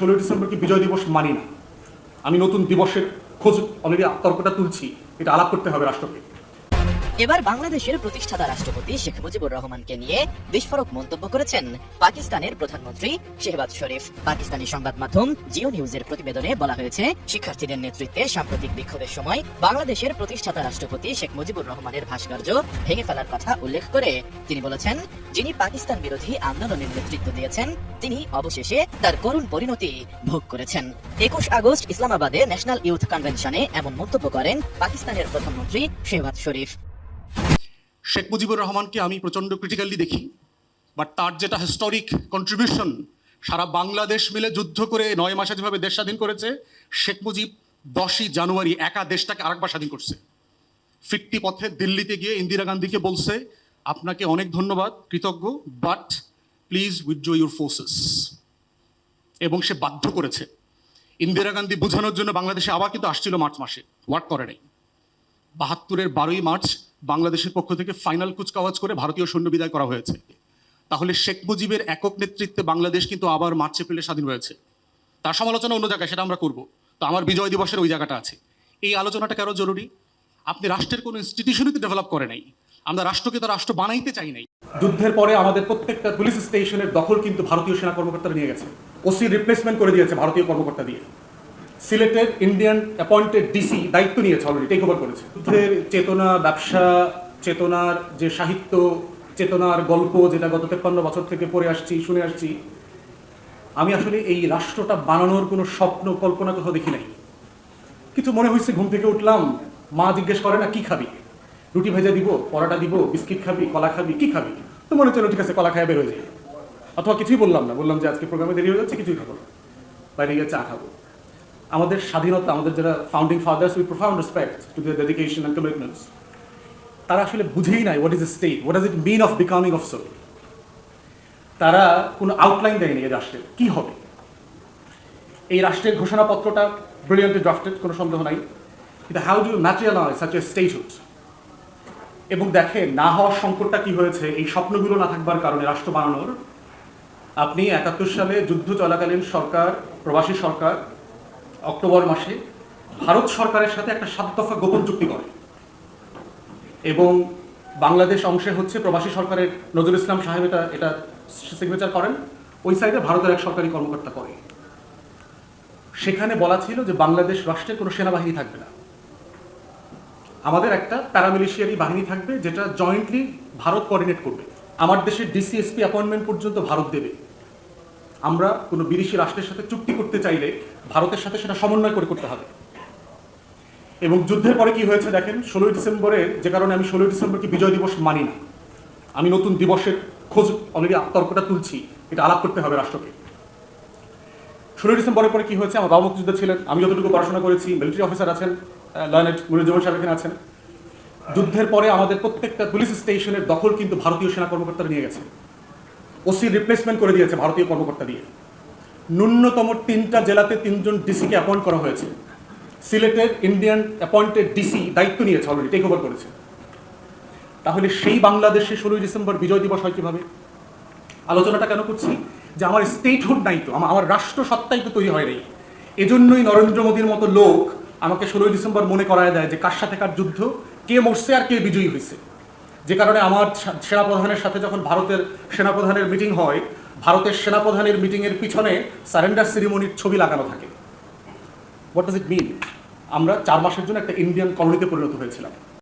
ষোলোই ডিসেম্বরকে বিজয় দিবস মানি না। আমি নতুন দিবসের খোঁজ অলরেডি তর্কটা তুলছি। এটা আলাপ করতে হবে রাষ্ট্রকে। এবার বাংলাদেশের প্রতিষ্ঠাতা রাষ্ট্রপতি শেখ মুজিবুর রহমানকে নিয়ে বিস্ফোরক মন্তব্য করেছেন পাকিস্তানের প্রধানমন্ত্রী শেহবাজ শরীফ। পাকিস্তানি সংবাদ মাধ্যম জিও নিউজের প্রতিবেদনে বলা হয়েছে, শিক্ষার্থীদের নেতৃত্বে সাম্প্রতিক বিক্ষোভের সময় বাংলাদেশের প্রতিষ্ঠাতা রাষ্ট্রপতি শেখ মুজিবুর রহমানের ভাস্কর্য ভেঙে ফেলার কথা উল্লেখ করে তিনি বলেছেন, যিনি পাকিস্তান বিরোধী আন্দোলনের নেতৃত্ব দিয়েছেন, তিনি অবশেষে তার করুণ পরিণতি ভোগ করেছেন। একুশ আগস্ট ইসলামাবাদে ন্যাশনাল ইউথ কনভেনশনে এমন মন্তব্য করেন পাকিস্তানের প্রধানমন্ত্রী শেহবাজ শরীফ। শেখ মুজিবুর রহমানকে আমি প্রচণ্ড ক্রিটিক্যালি দেখি বাট তার যেটা হিস্টোরিক কন্ট্রিবিউশন সারা বাংলাদেশ মিলে যুদ্ধ করে নয় মাসে যেভাবে দেশ স্বাধীন করেছে, শেখ মুজিব দশই জানুয়ারি একা দেশটাকে আরেকবার স্বাধীন করছে। ফিরতি পথে দিল্লিতে গিয়ে ইন্দিরা গান্ধীকে বলছে, আপনাকে অনেক ধন্যবাদ, কৃতজ্ঞ but please with withdraw your forces এবং সে বাধ্য করেছে। ইন্দিরা গান্ধী বোঝানোর জন্য বাংলাদেশে আবার কিন্তু আসছিল মার্চ মাসে ওয়ার্ক করে নাই। বাহাত্তরের বারোই মার্চ বাংলাদেশের পক্ষ থেকে ফাইনাল কুচকাওয়াজ করে ভারতীয় সৈন্য বিদায় করা হয়েছে। তাহলে শেখ মুজিবের একক নেতৃত্বে বাংলাদেশ কিন্তু আবার মার্চ এপ্রিলে স্বাধীন হয়েছে। তার সমালোচনা অন্য জায়গায়, সেটা আমরা করব। তো আমার বিজয় দিবসের ওই জায়গাটা আছে। এই আলোচনাটা কেন জরুরি? আপনি রাষ্ট্রের কোনো ইনস্টিটিউশনই তো ডেভেলপ করে নাই। আমরা রাষ্ট্রকে তো রাষ্ট্র বানাইতে চাই নাই। যুদ্ধের পরে আমাদের প্রত্যেকটা পুলিশ স্টেশনের দখল কিন্তু ভারতীয় সেনা কর্মকর্তারা নিয়ে গেছে। ওসি রিপ্লেসমেন্ট করে দিয়েছে ভারতীয় কর্মকর্তা দিয়ে। সিলেটের ইন্ডিয়ান অ্যাপয়েন্টেড ডিসি দায়িত্ব নিয়েছে অলরেডি টেক ওভার করেছে। যুদ্ধের চেতনা, ব্যবসা, চেতনার যে সাহিত্য, চেতনার গল্প, যেটা গত তেপ্পান্ন বছর থেকে পড়ে আসছি, শুনে আসছি, আমি আসলে এই রাষ্ট্রটা বানানোর কোনো স্বপ্ন, কল্পনা কোথাও দেখি নাই। কিছু মনে হয়েছে, ঘুম থেকে উঠলাম, মা জিজ্ঞেস করে, না, কি খাবি? রুটি ভেজা দিব, পরোটা দিব, বিস্কিট খাবি, কলা খাবি, কি খাবি? তো মনে হচ্ছে ঠিক আছে, কলা খায় বের হয়ে যাই। অথবা কিছুই বললাম না, বললাম যে, আজকে প্রোগ্রামে দেরি হয়ে যাচ্ছে, কিছুই খাব বাইরে গিয়ে চা খাব। আমাদের স্বাধীনতা, আমাদের যারা founding fathers with profound respect to the dedication and commitments তারা আসলে বুঝেই নাই what is a state what is it mean of becoming of soul তারা কোনো আউটলাইন দেয়নি এই রাষ্ট্রের, কি হবে? এই রাষ্ট্রের ঘোষণাপত্রটা ব্রিলিয়ান্টলি ড্রাফটেড কোনো সন্দেহ নাই। কিন্তু how do materialise such a statehood এবং দেখে না হওয়ার সংকটটা কি হয়েছে? এই স্বপ্নগুলো না থাকবার কারণে রাষ্ট্র বানানোর। আপনি একাত্তর সালে যুদ্ধ চলাকালীন সরকার, প্রবাসী সরকার অক্টোবর মাসে ভারত সরকারের সাথে একটা সাত দফা গোপন চুক্তি করে। এবং বাংলাদেশ অংশে হচ্ছে প্রবাসী সরকারের নজরুল ইসলাম সাহেব এটা এটা সিগনেচার করেন। ওই সাইডে ভারতের এক সরকারি কর্মকর্তা করে। সেখানে বলা ছিল যে বাংলাদেশ রাষ্ট্রে কোনো সেনাবাহিনী থাকবে না। আমাদের একটা প্যারামিলিশিয়ারি বাহিনী থাকবে যেটা জয়েন্টলি ভারত কোঅর্ডিনেট করবে। আমার দেশের ডিসিএসপি অ্যাপয়েন্টমেন্ট পর্যন্ত ভারত দেবে। আমরা কোনো বিদেশি রাষ্ট্রের সাথে চুক্তি করতে চাইলে ভারতের সাথে সেটা সমন্বয় করে করতে হবে। এবং যুদ্ধের পরে কি হয়েছে দেখেন, ষোলোই ডিসেম্বরে যে কারণে আমি ষোলোই ডিসেম্বরকে বিজয় দিবস মানি না। আমি নতুন দিবসের খোঁজ অলরেডি তর্কটা তুলছি, এটা আলাপ করতে হবে রাষ্ট্রকে। ষোলোই ডিসেম্বরের পরে কি হয়েছে, আমার বাবা মুক্তিযোদ্ধা ছিলেন, আমি যতটুকু পড়াশোনা করেছি মিলিটারি অফিসার আছেন লয়নেট মুরিজুমান সাহেব এখানে আছেন। যুদ্ধের পরে আমাদের প্রত্যেকটা পুলিশ স্টেশনের দখল কিন্তু ভারতীয় সেনা কর্মকর্তারা নিয়ে গেছে। ওসি রিপ্লেসমেন্ট করে দিয়েছে ভারতীয় কর্মকর্তা দিয়ে। ন্যূনতম তিনটা জেলাতে তিনজন ডিসিকে অ্যাপয়েন্ট করা হয়েছে। সিলেটের ইন্ডিয়ান অ্যাপয়েন্টেড ডিসি দায়িত্ব নিয়েছে অলরেডি টেক ওভার করেছে। তাহলে সেই বাংলাদেশে ষোলোই ডিসেম্বর বিজয় দিবস হয় কীভাবে? আলোচনাটা কেন করছি? যে আমার স্টেটহুড নাই তো আমার রাষ্ট্র সত্তাই তো তৈরি হয় নাই। এজন্যই নরেন্দ্র মোদীর মতো লোক আমাকে ষোলোই ডিসেম্বর মনে করায় দেয় যে কার সাথে কার যুদ্ধ, কে মরছে আর কে বিজয়ী হয়েছে। যে কারণে আমার সেনাপ্রধানের সাথে যখন ভারতের সেনাপ্রধানের মিটিং হয়, ভারতের সেনাপ্রধানের মিটিংয়ের পিছনে সারেন্ডার সিরিমনির ছবি লাগানো থাকে। হোয়াট ডাজ ইট মিন আমরা চার মাসের জন্য একটা ইন্ডিয়ান কলোনিতে পরিণত হয়েছিলাম।